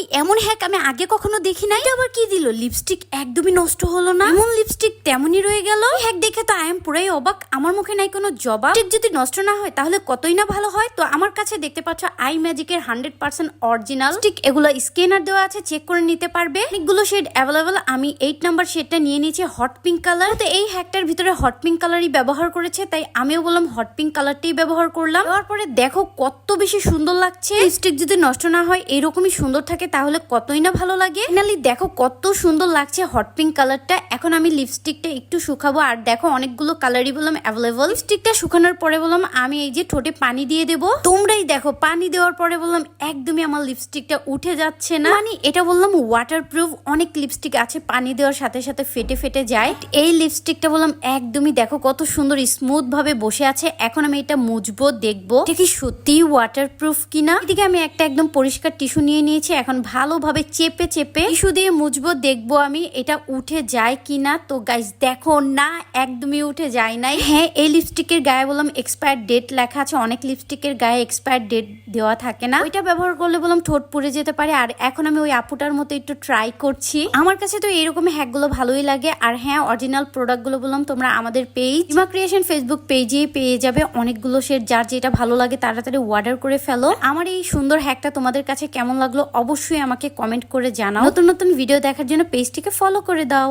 এই এমন হ্যাক আমি আগে কখনো দেখি নাই। আবার কি দিল? লিপস্টিক একদমই নষ্ট হলো না। এমন লিপস্টিক তেমনই রয়ে গেল। হ্যাক দেখে তো আই এম পুরাই অবাক। আমার মুখে নাই কোনো জবাব। ঠিক যদি নষ্ট না হয় তাহলে কতই না ভালো হয়? তো আমার কাছে দেখতে পাচ্ছ আই ম্যাজিকের হান্ড্রেড পার্সেন্ট অরিজিনাল স্টিক এগুলো স্ক্যানার দেওয়া আছে চেক করে নিতে পারবে। অনেকগুলো শেড অ্যাভেলেবল আমি এইট নাম্বার শেডটা নিয়ে নিয়েছি হট পিঙ্ক কালার তো এই হ্যাকটার ভিতরে হট পিঙ্ক কালারই ব্যবহার করেছে, তাই আমিও বললাম হট পিঙ্ক কালারটাই ব্যবহার করলাম। তারপরে দেখো কত বেশি সুন্দর লাগছে। লিপস্টিক যদি নষ্ট না হয়, এরকমই সুন্দর থাকে তাহলে কতই না ভালো লাগে? ফাইনালি দেখো কত সুন্দর লাগছে হট পিঙ্ক কালারটা এখন আমি লিপস্টিকটা একটু শুকাবো, আর দেখো অনেকগুলো কালারই বললাম অ্যাভেলেবল লিপস্টিকটা শুকানোর পরে বললাম, আমি এই যে ঠোঁটে পানি দিয়ে দেবো। তোমরাই দেখো, পানি দেওয়ার পরে বললাম, একদমই আমার লিপস্টিকটা উঠে যাচ্ছে না। মানে এটা বললাম ওয়াটার প্রুফ অনেক লিপস্টিক আছে, পানি দেওয়ার সাথে সাথে ফেটে ফেটে যায়। এই লিপস্টিকটা বললাম, একদমই দেখো কত সুন্দর স্মুথ ভাবে বসে আছে। এখন আমি এটা মুজবো দেখব। কি সত্যি ওয়াটার প্রুফ কিনা? এদিকে আমি একটা একদম পরিষ্কার টিস্যু নিয়ে নিয়েছি, এখন ভালোভাবে চেপে চেপে টিস্যু দিয়ে মুছবো, দেখব আমি এটা উঠে যায় কিনা। তো গাইস দেখো না, একদমই উঠে যায় নাই। হ্যাঁ এই লিপস্টিকের গায়ে বললাম এক্সপায়ার ডেট লেখা আছে, অনেক লিপস্টিকের গায়ে এক্সপায়ার ডেট দেওয়া থাকে না। ওইটা ব্যবহার করলে বললাম ঠোঁট পুড়ে যেতে পারে, আর এখন আমি ওই আপুটার মতো একটু ট্রাই করছি। আমার কাছে তো এরকম হ্যাকগুলো ভালোই লাগে, আর হ্যাঁ অরিজিনাল প্রোডাক্টগুলো বললাম তোমরা আমাদের পেজ ইমা ক্রিয়েশন ফেসবুক পেজে পেয়ে যাবে অনেকগুলো শেড যার যেটা ভালো লাগে তাড়াতাড়ি অর্ডার করে ফেলো। আমার এই সুন্দর হ্যাকটা তোমাদের কাছে কেমন লাগল অবশ্যই আমাকে কমেন্ট করে জানাও। নতুন নতুন ভিডিও দেখার জন্য পেজটিকে ফলো করে দাও।